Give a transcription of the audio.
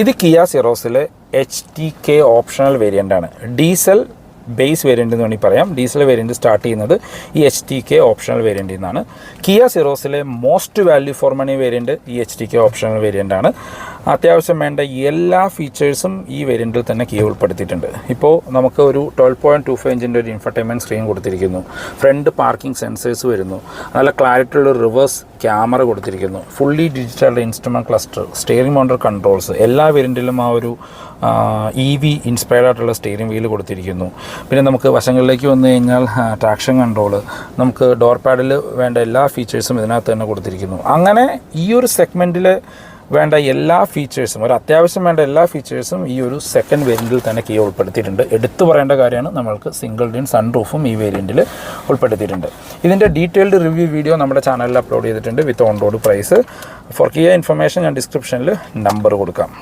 ഇത് Kia സിറോസിലെ H T K optional variant ആണ്. Diesel base variant എന്ന് വേണമെങ്കിൽ പറയാം. ഡീസൽ വേരിയന്റ് സ്റ്റാർട്ട് ചെയ്യുന്നത് ഈ എച്ച് ടി കെ ഓപ്ഷണൽ വേരിയന്റിൽ നിന്നാണ് Kia സിറോസിലെ most value for money variant ഈ H T K optional variant ആണ്. അത്യാവശ്യം വേണ്ട എല്ലാ ഫീച്ചേഴ്സും ഈ വേരിയന്റിൽ തന്നെ കിയ ഉൾപ്പെടുത്തിയിട്ടുണ്ട്. ഇപ്പോൾ നമുക്ക് ഒരു ട്വൽവ് പോയിന്റ് ടു ഫൈവ് ഇഞ്ചിന്റെ ഒരു ഇൻഫർടൈൻമെന്റ് സ്ക്രീൻ കൊടുത്തിരിക്കുന്നു. ഫ്രണ്ട് പാർക്കിംഗ് സെൻസേഴ്സ് വരുന്നു. നല്ല ക്ലാരിറ്റി ഉള്ള റിവേഴ്സ് ക്യാമറ കൊടുത്തിരിക്കുന്നു. Fully digital instrument cluster steering mounted controls എല്ലാ വേരിയന്റിലും ആ ഒരു ഇ വി ഇൻസ്പയർഡ് ആയിട്ടുള്ള സ്റ്റിയറിംഗ് വീൽ കൊടുത്തിരിക്കുന്നു. പിന്നെ നമുക്ക് വശങ്ങളിലേക്ക് വന്നു കഴിഞ്ഞാൽ ട്രാക്ഷൻ കൺട്രോൾ നമുക്ക് ഡോർ പാഡിൽ വേണ്ട എല്ലാ ഫീച്ചേഴ്സും ഇതിനകത്ത് തന്നെ കൊടുത്തിരിക്കുന്നു. അങ്ങനെ ഈ ഒരു സെഗ്മെന്റിൽ വേണ്ട എല്ലാ ഫീച്ചേഴ്സും ഒരു അത്യാവശ്യം വേണ്ട എല്ലാ ഫീച്ചേഴ്സും ഈ ഒരു സെക്കൻഡ് വേരിയന്റിൽ തന്നെ കീ ഉൾപ്പെടുത്തിയിട്ടുണ്ട്. എടുത്തു പറയേണ്ട കാര്യമാണ് നമ്മൾക്ക് സിംഗിൾ ഡിൻ സൺ റൂഫും ഈ വേരിയന്റിൽ ഉൾപ്പെടുത്തിയിട്ടുണ്ട്. ഇതിന്റെ ഡീറ്റെയിൽഡ് റിവ്യൂ വീഡിയോ നമ്മുടെ ചാനലിൽ അപ്ലോഡ് ചെയ്തിട്ടുണ്ട് with on road price for Kia information ഞാൻ ഡിസ്ക്രിപ്ഷനിൽ നമ്പർ കൊടുക്കാം.